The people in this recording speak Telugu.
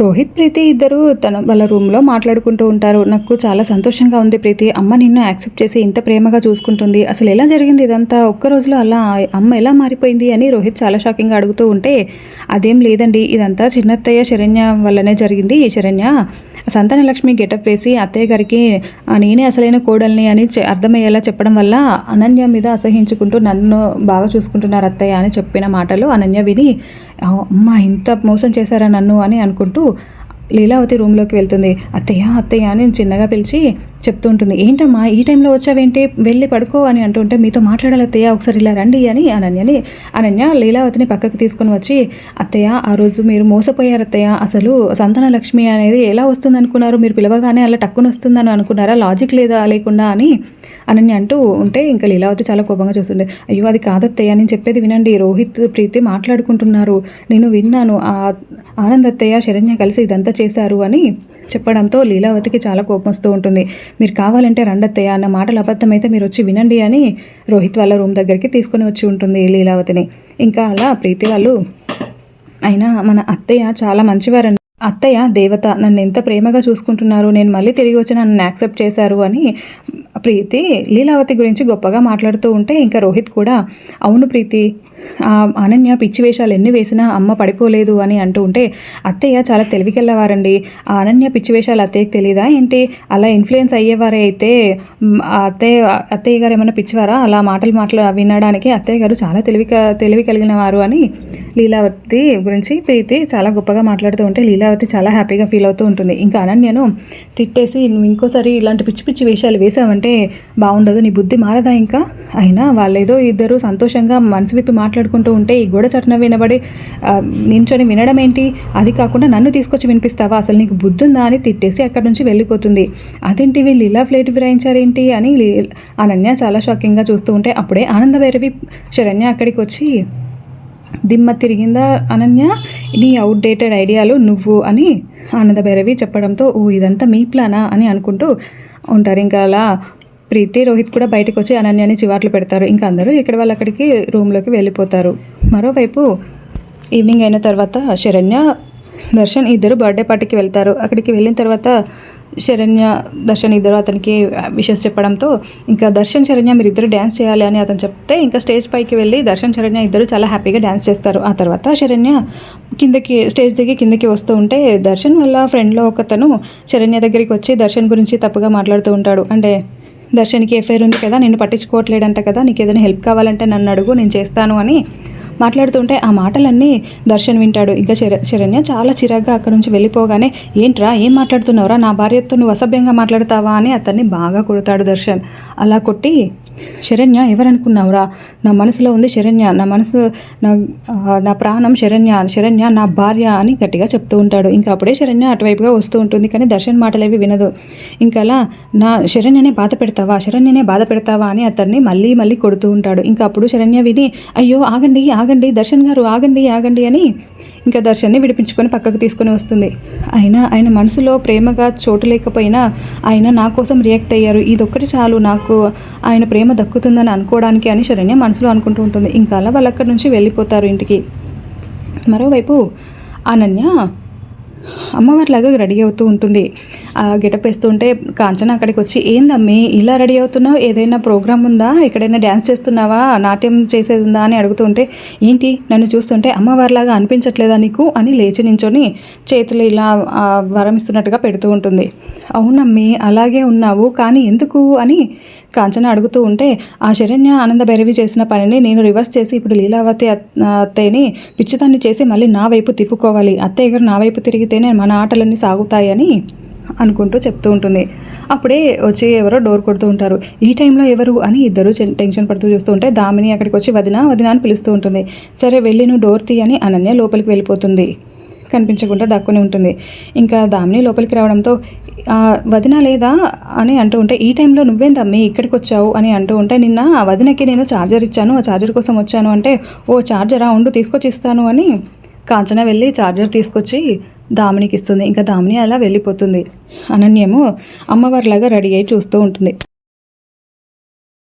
రోహిత్ ప్రీతి ఇద్దరు తన వాళ్ళ రూమ్లో మాట్లాడుకుంటూ ఉంటారు. నాకు చాలా సంతోషంగా ఉంది ప్రీతి. అమ్మ నిన్ను యాక్సెప్ట్ చేసి ఇంత ప్రేమగా చూసుకుంటుంది. అసలు ఎలా జరిగింది ఇదంతా? ఒక్క రోజులో అలా అమ్మ ఎలా మారిపోయింది అని రోహిత్ చాలా షాకింగ్గా అడుగుతూ ఉంటే అదేం లేదండి. ఇదంతా చిన్నత్తయ్య శరణ్య వల్లనే జరిగింది. శరణ్య సంతానలక్ష్మి గెటప్ వేసి అత్తయ్య గారికి నేనే అసలైన కోడల్ని అని అర్థమయ్యేలా చెప్పడం వల్ల అనన్య మీద అసహించుకుంటూ నన్ను బాగా చూసుకుంటున్నారు అత్తయ్య అని చెప్పిన మాటలు అనన్య విని అమ్మ ఇంత మోసం చేశారా నన్ను అని అనుకుంటూ Lalu లీలావతి రూమ్లోకి వెళ్తుంది. అత్తయ్య అత్తయ్య అని చిన్నగా పిలిచి చెప్తూ ఉంటుంది. ఏంటమ్మా ఈ టైంలో వచ్చావేంటి? వెళ్ళి పడుకో అని అంటుంటే మీతో మాట్లాడాలి అత్తయ్య ఒకసారి ఇలా రండి అని అనన్యని అనన్య లీలావతిని పక్కకి తీసుకొని వచ్చి అత్తయ్య ఆ రోజు మీరు మోసపోయారు అత్తయ్య. అసలు సంతాన లక్ష్మి అనేది ఎలా వస్తుంది అనుకున్నారు? మీరు పిలవగానే అలా టక్కున వస్తుందని అనుకున్నారా? లాజిక్ లేదా లేకుండా అని అనన్య అంటూ ఉంటే ఇంకా లీలావతి చాలా కోపంగా చూస్తుండే. అయ్యో అది కాదత్తయ్య నేను చెప్పేది వినండి. రోహిత్ ప్రీతి మాట్లాడుకుంటున్నారు. నేను విన్నాను. ఆ ఆనంద్ అత్తయ్య శరణ్య కలిసి ఇదంతా చేశారు అని చెప్పడంతో లీలావతికి చాలా కోపం వస్తూ ఉంటుంది. మీరు కావాలంటే రండత్తయ్య అన్న మాటలు అబద్ధమైతే మీరు వచ్చి వినండి అని రోహిత్ వాళ్ళ రూమ్ దగ్గరికి తీసుకొని వచ్చి ఉంటుంది లీలావతిని. ఇంకా అలా ప్రీతి వాళ్ళు అయినా మన అత్తయ్య చాలా మంచివారండి అత్తయ్య దేవత నన్ను ఎంత ప్రేమగా చూసుకుంటున్నారు నేను మళ్ళీ తిరిగి వచ్చి నన్ను యాక్సెప్ట్ చేశారు అని ప్రీతి లీలావతి గురించి గొప్పగా మాట్లాడుతూ ఉంటే ఇంకా రోహిత్ కూడా అవును ప్రీతి అనన్య పిచ్చి వేషాలు ఎన్ని వేసినా అమ్మ పడిపోలేదు అని అంటూ ఉంటే అత్తయ్య చాలా తెలివికెళ్ళవారండి ఆ అనన్య పిచ్చి వేషాలు అత్తయ్యకి తెలియదా ఏంటి? అలా ఇన్ఫ్లుయెన్స్ అయ్యేవారే అయితే అత్తయ్య అత్తయ్య గారు ఏమైనా పిచ్చివారా? అలా మాటలు మాటలు వినడానికి అత్తయ్య గారు చాలా తెలివి తెలివి కలిగిన వారు అని లీలావతి గురించి ప్రీతి చాలా గొప్పగా మాట్లాడుతూ ఉంటే లీలావతి చాలా హ్యాపీగా ఫీల్ అవుతూ ఉంటుంది. ఇంకా అనన్యను తిట్టేసి నువ్వు ఇంకోసారి ఇలాంటి పిచ్చి పిచ్చి వేషాలు వేసావంటే బాగుండదు నీ బుద్ధి మారదా ఇంకా? అయినా వాళ్ళేదో ఇద్దరు సంతోషంగా మనసు విప్పి మాట్లాడుకుంటూ ఉంటే ఈ గోడ చట్న వినబడి నించొని వినడం ఏంటి? అది కాకుండా నన్ను తీసుకొచ్చి వినిపిస్తావా? అసలు నీకు బుద్ధి ఉందా అని తిట్టేసి అక్కడి నుంచి వెళ్ళిపోతుంది. అదేంటి వీళ్ళు ఇలా ఫ్లేట్ విరాయించారేంటి అని అనన్య చాలా షాకింగ్గా చూస్తూ ఉంటే అప్పుడే ఆనంద భైరవి శరణ్య అక్కడికి వచ్చి దిమ్మ తిరిగిందా అనన్య? నీ అవుట్డేటెడ్ ఐడియాలు నువ్వు అని ఆనంద భైరవి చెప్పడంతో ఓ ఇదంతా మీ ప్లానా? అని అనుకుంటూ ఉంటారు. ఇంకా అలా ప్రీతి రోహిత్ కూడా బయటకు వచ్చి అనన్యని చివాట్లు పెడతారు. ఇంకా అందరూ ఇక్కడ వాళ్ళు అక్కడికి రూమ్లోకి వెళ్ళిపోతారు. మరోవైపు ఈవినింగ్ అయిన తర్వాత శరణ్య దర్శన్ ఇద్దరు బర్త్డే పార్టీకి వెళ్తారు. అక్కడికి వెళ్ళిన తర్వాత శరణ్య దర్శన్ ఇద్దరు అతనికి విషెస్ చెప్పడంతో ఇంకా దర్శన్ శరణ్య మీరు ఇద్దరు డ్యాన్స్ చేయాలి అని అతను చెప్తే ఇంకా స్టేజ్ పైకి వెళ్ళి దర్శన్ శరణ్య ఇద్దరు చాలా హ్యాపీగా డ్యాన్స్ చేస్తారు. ఆ తర్వాత శరణ్య కిందకి స్టేజ్ దిగి కిందకి వస్తూ ఉంటే దర్శన్ వల్ల ఫ్రెండ్లో ఒకతను శరణ్య దగ్గరికి వచ్చి దర్శన్ గురించి తప్పుగా మాట్లాడుతూ ఉంటాడు. అంటే దర్శన్కి ఎఫ్ఐఆర్ ఉంది కదా నేను పట్టించుకోవట్లేడంట కదా నీకు ఏదైనా హెల్ప్ కావాలంటే నన్ను అడుగు నేను చేస్తాను అని మాట్లాడుతుంటే ఆ మాటలన్నీ దర్శన్ వింటాడు. ఇంకా శర శరణ్య చాలా చిరాగ్గా అక్కడ నుంచి వెళ్ళిపోగానే ఏంట్రా ఏం మాట్లాడుతున్నావురా? నా భార్యతో నువ్వు అసభ్యంగా మాట్లాడతావా? అని అతన్ని బాగా కొడతాడు దర్శన్. అలా కొట్టి శరణ్య ఎవరనుకున్నావురా? నా మనసులో ఉంది శరణ్య. నా మనసు నా నా ప్రాణం శరణ్య శరణ్య నా భార్య అని గట్టిగా చెప్తూ ఉంటాడు. ఇంకా అప్పుడే శరణ్య అటువైపుగా వస్తూ ఉంటుంది కానీ దర్శన్ మాటలేవి వినదు. ఇంకా అలా నా శరణ్యనే బాధ పెడతావా? శరణ్యనే బాధ పెడతావా అని అతన్ని మళ్ళీ మళ్ళీ కొడుతూ ఉంటాడు. ఇంకా అప్పుడు శరణ్య విని అయ్యో ఆగండి ఆగండి దర్శన్ గారు ఆగండి ఆగండి అని ఇంకా దర్శన్ని విడిపించుకొని పక్కకు తీసుకొని వస్తుంది. అయినా ఆయన మనసులో ప్రేమగా చోటు లేకపోయినా ఆయన నా కోసం రియాక్ట్ అయ్యారు. ఇదొక్కటి చాలు. నాకు ఆయన ప్రేమ దక్కుతుందని అనుకోవడానికి అని శరణ్య మనసులో అనుకుంటూ ఉంటుంది. ఇంకా అలా వాళ్ళు అక్కడి నుంచి వెళ్ళిపోతారు ఇంటికి. మరోవైపు అనన్య అమ్మవారిలాగా రెడీ అవుతూ ఉంటుంది. గెటప్ వేస్తుంటే కాంచన అక్కడికి వచ్చి ఏందమ్మి ఇలా రెడీ అవుతున్నావు? ఏదైనా ప్రోగ్రామ్ ఉందా? ఎక్కడైనా డ్యాన్స్ చేస్తున్నావా? నాట్యం చేసేది ఉందా అని అడుగుతుంటే ఏంటి? నన్ను చూస్తుంటే అమ్మవారిలాగా అనిపించట్లేదా నీకు? అని లేచి నించొని చేతులు ఇలా వరమిస్తున్నట్టుగా వరం ఇస్తున్నట్టుగా పెడుతూ ఉంటుంది. అవునమ్మి అలాగే ఉన్నావు కానీ ఎందుకు? అని కాంచన అడుగుతూ ఉంటే ఆ శరణ్య ఆనంద భైరవి చేసిన పనిని నేను రివర్స్ చేసి ఇప్పుడు లీలావతి అత్తేని అత్తయ్యని పిచ్చిదాన్ని చేసి మళ్ళీ నా వైపు తిప్పుకోవాలి. అత్తయ్య గారు నా వైపు తిరిగితేనే మన ఆటలన్నీ సాగుతాయని అనుకుంటూ చెప్తూ ఉంటుంది. అప్పుడే వచ్చి ఎవరో డోర్ కొడుతూ ఉంటారు. ఈ టైంలో ఎవరు అని ఇద్దరు టెన్షన్ పడుతూ చూస్తూ ఉంటే దామిని అక్కడికి వచ్చి వదిన వదిన అని పిలుస్తూ ఉంటుంది. సరే వెళ్ళి నువ్వు డోర్ తీయని అనన్య లోపలికి వెళ్ళిపోతుంది. కనిపించకుండా దక్కుని ఉంటుంది. ఇంకా దామిని లోపలికి రావడంతో వదిన లేదా? అని అంటూ ఉంటే ఈ టైంలో నువ్వేందమ్మి ఇక్కడికి వచ్చావు? అని అంటూ ఉంటే నిన్న ఆ వదినకి నేను ఛార్జర్ ఇచ్చాను. ఆ ఛార్జర్ కోసం వచ్చాను. అంటే ఓ ఛార్జరా ఉండు తీసుకొచ్చి ఇస్తాను అని కాంచన వెళ్ళి ఛార్జర్ తీసుకొచ్చి దామినికి ఇస్తుంది. ఇంకా దామిని అలా వెళ్ళిపోతుంది. అనన్యము అమ్మవారిలాగా రెడీ అయి చూస్తూ ఉంటుంది.